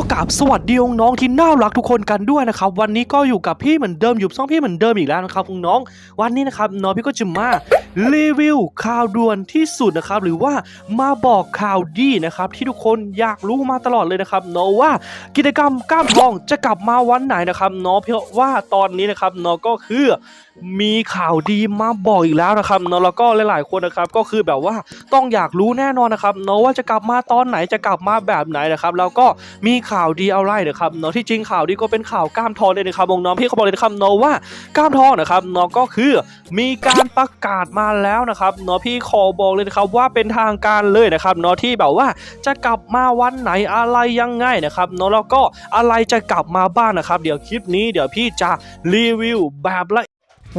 กับสวัสดีน้องที่น่ารักทุกคนกันด้วยนะครับวันนี้ก็อยู่กับพี่เหมือนเดิมอยู่ช่องพี่เหมือนเดิมอีกแล้วนะครับน้องวันนี้นะครับน้องพี่ก็จะมารีวิวข่าวด่วนที่สุดนะครับหรือว่ามาบอกข่าวดีนะครับที่ทุกคนอยากรู้มาตลอดเลยนะครับเนาะว่ากิจกรรมก้ามทองจะกลับมาวันไหนนะครับเนาะเพราะว่าตอนนี้นะครับเนาะก็คือ มีข่าวดีมาบอกอีกแล้วนะครับเนาะแล้วก็หลาย ๆ คนนะครับก็คือแบบว่าต้องอยากรู้แน่นอนนะครับเนาะว่าจะกลับมาตอนไหนจะกลับมาแบบไหนนะครับแล้วก็มีข่าวดีอะไรนะครับเนาะที่จริงข่าวดีก็เป็นข่าวก้ามทองเลยนะครับน้องพี่เขาบอกเลยนะครับเนาะว่าก้ามทองนะครับเนาะก็คือมีการประกาศมาแล้วนะครับเนาะพี่ขอบอกเลยนะครับว่าเป็นทางการเลยนะครับเนาะที่แบบว่าจะกลับมาวันไหนอะไรยังไงนะครับเนาะแล้วก็อะไรจะกลับมาบ้างนะครับ เดี๋ยวคลิปนี้เดี๋ยวพี่จะรีวิวแบบละ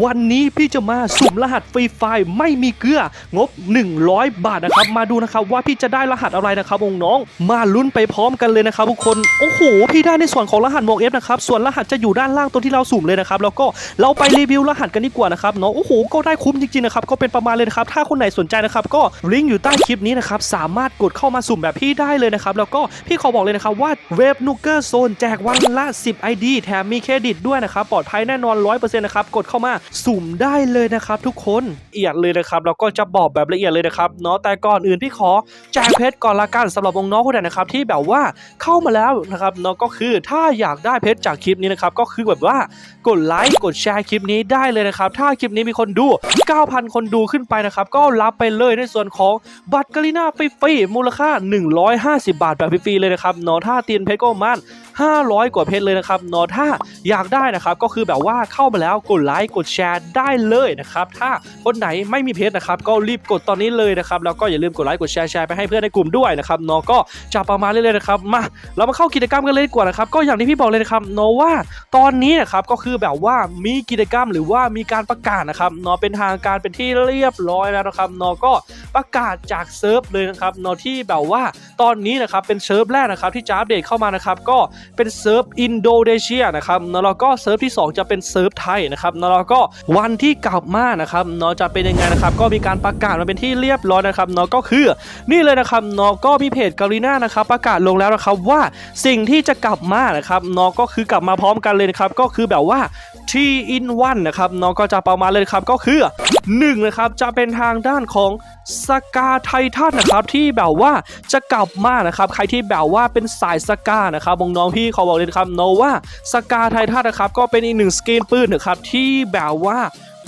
วันนี้พี่จะมาสุ่มรหัสฟรีไฟล์ไม่มีเกลืองบ 100 บาทนะครับ มาดูนะครับว่าพี่จะได้รหัสอะไรนะครับองน้อง มาลุ้นไปพร้อมกันเลยนะครับทุกคนโอ้โหพี่ได้ในส่วนของรหัสมวกเอฟนะครับส่วนรหัสจะอยู่ด้านล่างตัวที่เราสุ่มเลยนะครับแล้วก็เราไปรีวิวรหัสกันดีกว่านะครับเนาะโอ้โหก็ได้คุ้มจริงๆนะครับก็เป็นประมาณเลยนะครับถ้าคนไหนสนใจนะครับก็ลิงก์อยู่ใต้คลิปนี้นะครับสามารถกดเข้ามาสุ่มแบบพี่ได้เลยนะครับแล้วก็พี่ขอบอกเลยนะครับว่าเว็บนูเกอร์โซนแจกวันละ 10 ID แถมมีเครดิตด้วยนะครับปลอดภัยแน่นอน 100%นะครับกดเข้ามาสุ่มได้เลยนะครับทุกคนละเอียดเลยนะครับแล้วก็จะบอกแบบละเอียดเลยนะครับเนาะแต่ก่อนอื่นพี่ขอแจกเพชรก่อนละกันสำหรับวงน้องคนไหนนะครับที่แบบว่าเข้ามาแล้วนะครับเนาะก็คือถ้าอยากได้เพชรจากคลิปนี้นะครับก็คือแบบว่ากดไลค์กดแชร์คลิปนี้ได้เลยนะครับถ้าคลิปนี้มีคนดู 9,000 คนดูขึ้นไปนะครับก็รับไปเลยในส่วนของบัตรกาลิน่าฟรีมูลค่า 150 บาทแบบฟรีเลยนะครับเนาะถ้าตีนเพชรก็ประมัน 500 กว่าเพชรเลยนะครับเนาะถ้าอยากได้นะครับก็คือแบบว่าเข้ามาแล้วกดไลค์กดแชร์ได้เลยนะครับถ้าคนไหนไม่มีเพชรนะครับก็รีบกดตอนนี้เลยนะครับแล้วก็อย่าลืมกดไลค์กดแชร์แชร์ไปให้เพื่อนในกลุ่มด้วยนะครับเนาะก็จะประมาณนี้เลยนะครับมาเรามาเข้ากิจกรรมกันเลยดีกว่านะครับก็อย่างที่พี่บอกเลยนะครับเนาะว่าตอนนี้นะครับก็คือแบบว่ามีกิจกรรมหรือว่ามีการประกาศนะครับเนาะเป็นทางการเป็นที่เรียบร้อยแล้วนะครับเนาะก็ประกาศจากเซิร์ฟเลยนะครับเนาะที่แบบว่าตอนนี้นะครับเป็นเซิร์ฟแรกนะครับที่จะอัปเดตเข้ามานะครับก็เป็นเซิร์ฟอินโดนีเซียนะครับแล้วก็เซิร์ฟที่ 2 จะเป็นเซิร์ฟไทยนะครับแล้วก็วันที่กลับมานะครับเนาะจะเป็นยังไงนะครับก็มีการประกาศมาเป็นที่เรียบร้อยนะครับเนาะก็คือนี่เลยนะครับเนาะก็มีเพจกาลีน่านะครับประกาศลงแล้วนะครับว่าสิ่งที่จะกลับมานะครับเนาะก็คือกลับมาพร้อมกันเลยนะครับก็คือแบบว่า t in 1นะครับน้องก็จะประมาณเลยครับก็คือ1นะครับจะเป็นทางด้านของสกาไททันนะครับที่แบบว่าจะกลับมานะครับใครที่แบบว่าเป็นสายสกานะครับน้องพี่ขอบอกเลยครับโนว่าสกาไททันนะครับก็เป็นอีกหนึ่งสกินปืนนะครับที่แบบว่า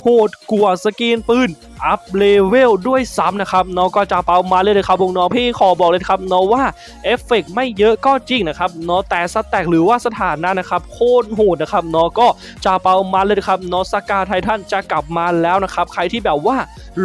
โหดกว่าสกินปืนอัพเลเวลด้วยซ้ำนะครับเนาะก็จะเปามาเลยนะครับน้องพี่ขอบอกเลยครับเนาะว่าเอฟเฟกต์ไม่เยอะก็จริงนะครับเนาะแต่สแต็กหรือว่าสถานะนะครับโคตรโหดนะครับเนาะก็จะเปามาเลยนะครับเนาะสกาไททันจะกลับมาแล้วนะครับใครที่แบบว่า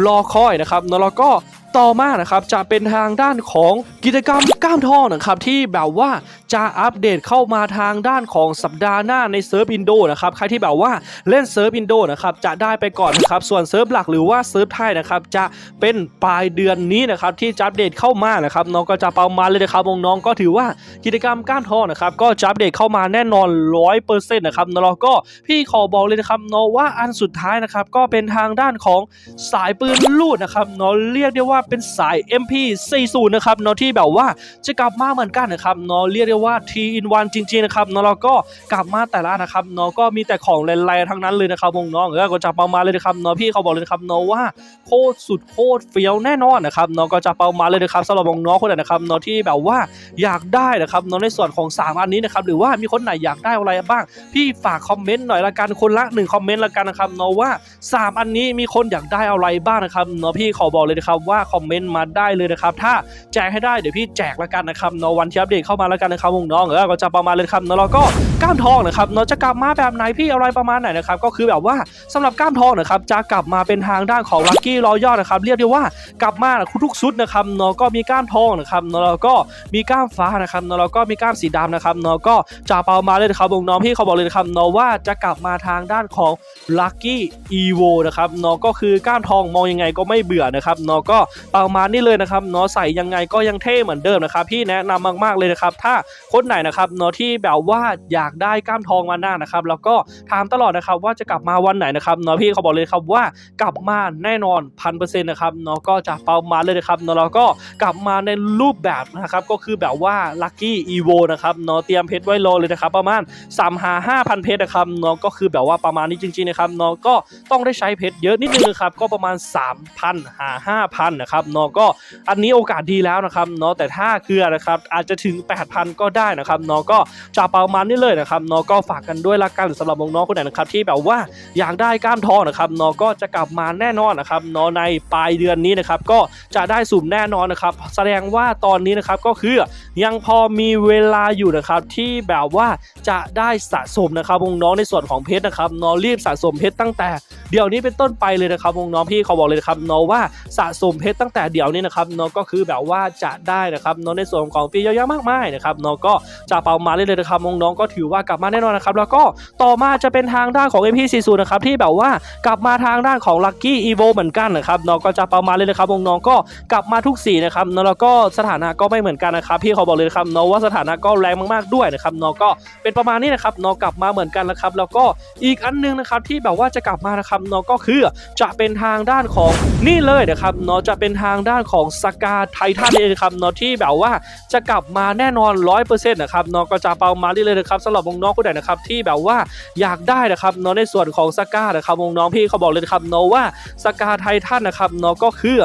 รอคอยนะครับเนาะแล้วก็ ต่อมานะครับจะเป็นทางด้านของกิจกรรมก้ามทองนะครับที่แบบว่าจะอัปเดตเข้ามาทางด้านของสัปดาห์หน้าในเซิร์ฟอินโดนะครับใครที่แบบว่าเล่นเซิร์ฟอินโดนะครับจะได้ไปก่อนนะครับส่วนเซิร์ฟหลักหรือว่าเซิร์ฟไทยนะครับจะเป็นปลายเดือนนี้นะครับที่จะอัปเดตเข้ามานะครับน้องก็จะประมาณเลยนะครับน้องก็ถือว่ากิจกรรมก้ามทองนะครับก็จะอัปเดตเข้ามาแน่นอนร้อยเปอร์เซ็นต์นะครับแล้วก็พี่ขอบอกเลยนะครับเนาะว่าอันสุดท้ายนะครับก็เป็นทางด้านของสายปืนลูดนะครับเนาะเรียกได้ว่าเป็นสาย MP40 นะครับเนาะที่แบบว่าจะกลับมาเหมือนกันนะครับเนาะเรียกได้ว่า T in 1จริงๆนะครับเนาะแล้วก็กลับมาแต่ละนะครับเนาะก็มีแต่ของแรงๆทั้งนั้นเลยนะครับวงน้องเออก็จะประมาณเลยนะครับเนาะพี่เขาบอกเลยนะครับเนาะว่าโคตรสุดโคตรเฟี้ยวแน่นอนนะครับเนาะก็จะประมาณเลยนะครับสำหรับวงน้องคนไหนนะครับเนาะที่แบบว่าอยากได้นะครับเนาะในส่วนของสามอันนี้นะครับหรือว่ามีคนไหนอยากได้อะไรบ้าง พี่ฝากคอมเมนต์หน่อยละกันคนละหนึ่งคอมเมนต์ละกันนะครับเนาะว่า 3 อันนี้มีคนอยากได้อะไรบ้างนะครับเนาะพี่ขอบอกเลยนะครับว่าคอมเมนต์มาได้เลยนะครับ ถ้าแจกให้ได้เดี๋ยวพี่แจกละกันนะครับเนาะวันที่อัปเดตเข้ามาละกันนะครับวงน้องเออก็จะประมาณเลยครับเนาะแล้วก็ก้ามทองนะครับเนาะจะกลับมาแบบไหนพี่อะไรประมาณไหนนะครับก็คือแบบว่าสำหรับก้ามทองนะครับจะกลับมาเป็นทางด้านของลัคกี้รอยอดนะครับเรียกได้ว่ากลับมาทุกๆชุดนะครับเนาะก็มีก้ามทองนะครับเนาะแล้วก็มีก้ามฟ้านะครับเนาะแล้วก็มีก้ามสีดำนะครับเนาะก็จะประมาณเลยนะครับวงน้องพี่เขาบอกเลยนะครับเนาะว่าจะกลับมาทางด้านของ Lucky Evo นะครับเนาะก็คือก้ามทองมองยังไงก็ไม่เบื่อนะครับเนาะก็ประมาณนี้เลยนะครับเนาะใส่ยังไงก็ยังเท่เหมือนเดิมนะครับพี่แนะนำมากๆเลยนะครับถ้าคนไหนนะครับเนาะที่แบบว่าอยากได้กล้ามทองมาหน้านะครับแล้วก็ถามตลอดนะครับว่าจะกลับมาวันไหนนะครับเนาะพี่เขาบอกเลยครับว่ากลับมาแน่นอนพันเปอร์เซ็นต์นะครับเนาะก็จะประมาณเลยนะครับเนาะแล้วก็กลับมาในรูปแบบนะครับก็คือแบบว่าลัคกี้อีโวนะครับเนาะเตรียมเพชรไว้รอเลยนะครับประมาณ3หา5,000เพชรนะครับเนาะก็คือแบบว่าประมาณนี้จริงๆนะครับเนาะก็ต้องได้ใช้เพชรเยอะนิดนึงครับก็ประมาณ 3,000หา5,000นะครับเนาะก็อันนี้โอกาสดีแล้วนะครับเนาะแต่ถ้าเกลือนะครับอาจจะถึง 8,000 ก็ได้นะครับเนาะก็จะประมาณนี้เลยนะครับเนาะก็ฝากกันด้วยละกันสำหรับน้องๆคนไหนนะครับที่แบบว่าอยากได้ก้ามทองนะครับเนาะก็จะกลับมาแน่นอนนะครับเนาะในปลายเดือนนี้นะครับก็จะได้สุ่มแน่นอนนะครับแสดงว่าตอนนี้นะครับก็คือยังพอมีเวลาอยู่นะครับที่แบบว่าจะได้สะสมนะครับน้องในส่วนของเพชรนะครับน้องรีบสะสมเพชรตั้งแต่ เดี๋ยวนี้เป็นต้นไปเลยนะครับน้องพี่เขาบอกเลยนะครับน้องว่าสะสมเพชรตั้งแต่เดี๋ยวนี้นะครับน้องก็คือแบบว่าจะได้นะครับน้องในส่วนของฟรีเยอะแยะมากมายนะครับน้องก็จะเป่ามาเรื่อยๆนะครับน้องๆก็ถือว่ากลับมาแน่นอนนะครับแล้วก็ต่อมาจะเป็นทางด้านของ MP40 นะครับที่แบบว่ากลับมาทางด้านของ Lucky Evo เหมือนกันนะครับน้องก็จะเป่ามาเลยนะครับน้องๆก็กลับมาทุกสีนะครับน้องแล้วก็สถานะก็ไม่เหมือนกันนะครับพี่เขาบอกเลยนะครับน้องว่าสถานะก็แรงมากๆด้วยนะครับน้องก็เป็นประมาณนี้นะครับน้องกลับมาเหมือนกันนะครับแล้วก็อีกอันหนึงนะครับที่แบบว่าจะกลับมานะครับน้องก็คือจะเป็นทางด้านของนี่เลยนะครับน้องจะเป็นทางด้านของสกาไททันเองครับน้อที่แบบว่าจะกลับมาแน่นอน100%นะครับน้องก็จะเปามาเรื่อยนะครับสำหรับน้องๆคนไหนนะครับที่แบบว่าอยากได้นะครับน้อในส่วนของสกานะครับน้องๆพี่เขาบอกเลยนะครับน้อว่าสกาไททันนะครับน้อก็คือ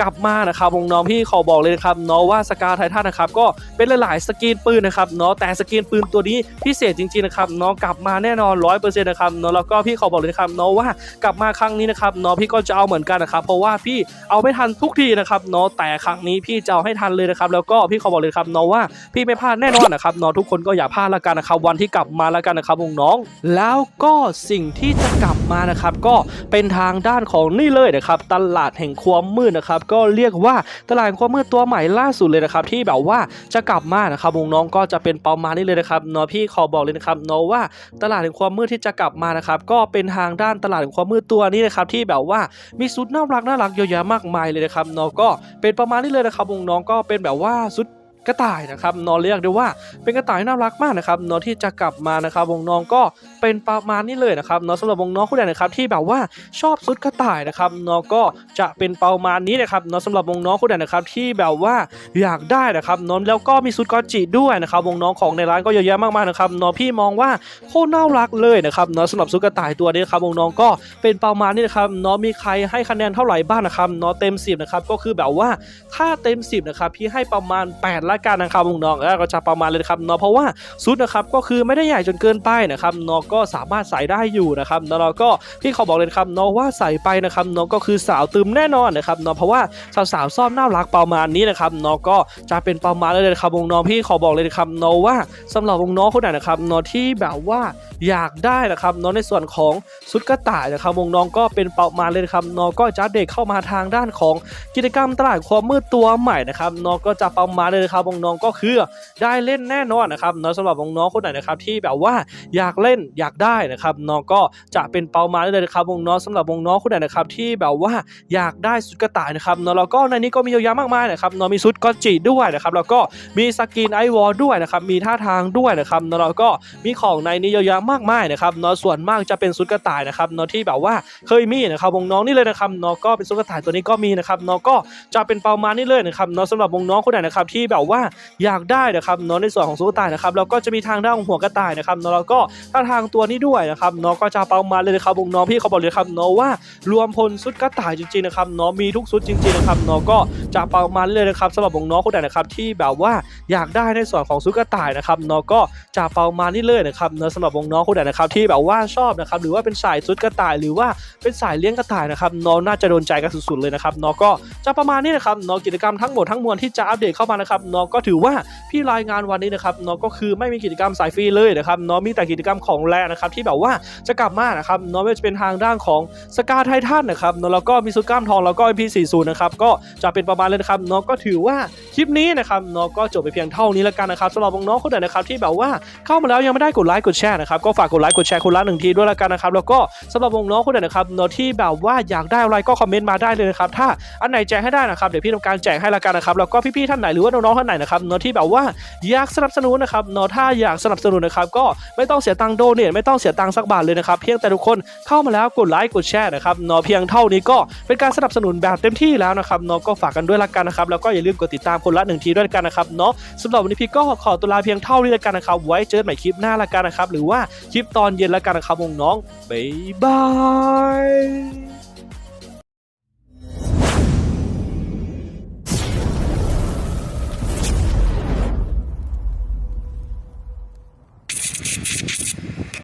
กลับมานะครับวงน้องพี่ขอบอกเลยนะครับเนาะว่าสกาไททันนะครับก็เป็นหลายๆสกรีนปืนนะครับเนาะแต่สกรีนปืนตัวนี้พิเศษจริงๆนะครับเนาะกลับมาแน่นอนร้อยเปอร์เซ็นต์นะครับเนาะแล้วก็พี่ขอบอกเลยนะครับเนาะว่ากลับมาครั้งนี้นะครับเนาะพี่ก็จะเอาเหมือนกันนะครับเพราะว่าพี่เอาไม่ทันทุกทีนะครับเนาะแต่ครั้งนี้พี่จะเอาให้ทันเลยนะครับแล้วก็พี่ขอบอกเลยครับเนาะว่าพี่ไม่พลาดแน่นอนนะครับเนาะทุกคนก็อย่าพลาดละกันนะครับวันที่กลับมาละกันนะครับวงน้อง แล้วก็สิ่งที่จะกลับมานะครับก็เป็นทางด้านของนี่เลยนะครับตลาดแห่งความมืดนะครับก็เรียกว่าตลาดความมืดตัวใหม่ล่าสุดเลยนะครับที่แบบว่าจะกลับมานะครับวงน้องก็จะเป็นประมาณนี้เลยนะครับเนาะพี่ขอบอกเลยนะครับเนาะว่าตลาดแห่งความมืดที่จะกลับมานะครับก็เป็นทางด้านตลาดแห่งความมืดตัวนี้นะครับที่แบบว่ามีสุดน่ารักน่ารักเยอะแยะมากมายเลยนะครับเนาะก็เป็นประมาณนี้เลยนะครับวงน้องก็เป็นแบบว่าสุด กระต่ายนะครับนอเรียกได้ว่าเป็นกระต่ายน่ารักมากนะครับนอที่จะกลับมานะครับวงน้องก็เป็นประมาณนี้เลยนะครับนอสำหรับวงน้องผู้ใดนะครับที่แบบว่าชอบชุดกระต่ายนะครับนอก็จะเป็นประมาณนี้นะครับนอสำหรับวงน้องผู้ใดนะครับที่แบบว่าอยากได้นะครับนอแล้วก็มีชุดกอจิด้วยนะครับวงน้องของในร้านก็เยอะแยะมากมายนะครับนอพี่มองว่าโคตรน่ารักเลยนะครับนอสำหรับชุดกระต่ายตัวนี้ครับวงน้องก็เป็นประมาณนี้นะครับนอมีใครให้คะแนนเท่าไหร่บ้างนะครับนอเต็ม 10นะครับก็คือแบบว่าถ้าเต็ม 10นะครับพี่ให้ประมาณ8ละการนะครับวงน้องแล้วก็จะประมาณเลยครับเนอเพราะว่าซุดนะครับก็คือไม่ได้ใหญ่จนเกินไปนะครับเนอก็สามารถใส่ได้อยู่นะครับเนอแล้วก็พี่เขาบอกเลยครับเนอว่าใส่ไปนะครับเนอก็คือสาวตึมแน่นอนนะครับเนอเพราะว่าสาวๆชอมน่ารักประมาณนี้นะครับเนอก็จะเป็นประมาณเลยนะครับวงน้องพี่ขอบอกเลยครับเนอว่าสำหรับวงน้องคนไหนนะครับเนอที่แบบว่า อยากได้นะครับเนอในส่วนของชุดกระต่ายนะครับวงน้องก็เป็นเประมาเลยนะครับเนองก็จะอัปเด็กเข้ามาทางด้านของกิจกรรมตลาดความมืดตัวใหม่นะครับเนองก็จะเประมาเลยนะครับวงน้องก็คือได้เล่นแน่นอนนะครับเนอสำหรับวงน้องคนไหนนะครับที่แบบว่าอยากเล่นอยากได้นะครับเนองก็จะเป็นเประมาเลยนะครับวงน้องสำหรับวงน้องคนไหนนะครับที่แบบว่าอยากได้ชุดกระต่ายนะครับเนอแล้วก็ในนี้ก็มีเยอะแยะมากมายนะครับเนอมีชุดก็จิด้วยนะครับแล้วก็มีสกินไอวอลด้วยนะครับมีท่าทางด้วยนะครับเนอแล้วก็มีของในนี้เยอะแยะมากมายนะครับเนอส่วนมากจะเป็นชุดกระต่ายนะครับเนอที่แบบว่าเคยมีนะครับวงน้องนี่เลยนะครับเนอก็เป็นชุดกระต่ายตัวนี้ก็มีนะครับเนอก็จะเป็นประมาณนี้เลยนะครับเนอสำหรับวงน้องคนไหนนะครับที่แบบว่าอยากได้นะครับเนอในส่วนของชุดกระต่ายนะครับแล้วก็จะมีทางด้านของหัวกระต่ายนะครับเนอแล้วก็ท่าทางตัวนี้ด้วยนะครับเนอก็จะประมาณเลยนะครับวงน้องพี่เขาบอกเลยครับเนอว่ารวมพลชุดกระต่ายจริงๆนะครับเนอมีทุกชุดจริงๆนะครับเนอก็จะประมาณเลยนะครับสำหรับวงน้องคนไหนนะครับที่แบบว่าอยากได้ในส่วนของชุดกระต่ายนะครับเนอก็จะประมาณนี้เลยนะครับเนอสำหรับวงน้องคนไหนนะครับที่แบบว่าชอบนะครับหรือว่าเป็นสายชุดกระต่าย หรือว่าเป็นสายเลี้ยงกระต่ายนะครับเนองน่าจะโดนใจกันสุดๆเลยนะครับเนองก็จะประมาณนี้นะครับเนองกิจกรรมทั้งหมดทั้งมวลที่จะอัปเดตเข้ามานะครับน้องก็ถือว่าพี่รายงานวันนี้นะครับน้องก็คือไม่มีกิจกรรมสายฟรีเลยนะครับน้องมีแต่กิจกรรมของแรนะครับที่แบบว่าจะกลับมานะครับน้องไม่ว่าจะเป็นทางด้านของสกาไททันนะครับน้องแล้วก็มีสุดกล้ามทองแล้วก็ MP40 นะครับก็จะเป็นประมาณเลยนะครับน้องก็ถือว่าคลิปนี้นะครับน้องก็จบไปเพียงเท่านี้แล้วกันนะครับสำหรับน้องคนไหนนะครับที่แบบว่าเข้ามาแล้วยังไม่ได้กดไลค์กดแชร์นะครับก็็ฝากกดไลค์กดแชร์คนละหนึ่งทีด้วยล้วกันนะครับ แล้วก็สำหรับวงน้องคนไหนนะครับเน้องที่แบบว่าอยากได้อะไรก็คอมเมนต์มาได้เลยนะครับถ้าอันไหนแจกให้ได้นะครับเดี๋ยวพี่ทำการแจกให้ละกันนะครับแล้วก็พี่ๆท่านไหนหรือว่าน้องๆท่านไหนนะครับเน้องที่แบบว่าอยากสนับสนุนนะครับเน้องถ้าอยากสนับสนุนนะครับก็ไม่ต้องเสียตังค์โดเนทไม่ต้องเสียตังค์สักบาทเลยนะครับเพียงแต่ทุกคนเข้ามาแล้วกดไลค์กดแชร์นะครับเน้องเพียงเท่านี้ก็เป็นการสนับสนุนแบบเต็มที่แล้วนะครับเน้องก็ฝากกันด้วยละกันนะครับแล้วก็อย่าลืมกดติดตามคนละหนึ่งทีด้วยกันนะครับเนาะสำหรับวันนี้พี่ก็ขอตัวลาเพียงเท่านี้ละกันนะครับไว้เจอใหม่คลิปหน้าละกันนะครับหรือว่าคลิปตอนเย็นและกันนะครับน้องๆบ๊ายบาย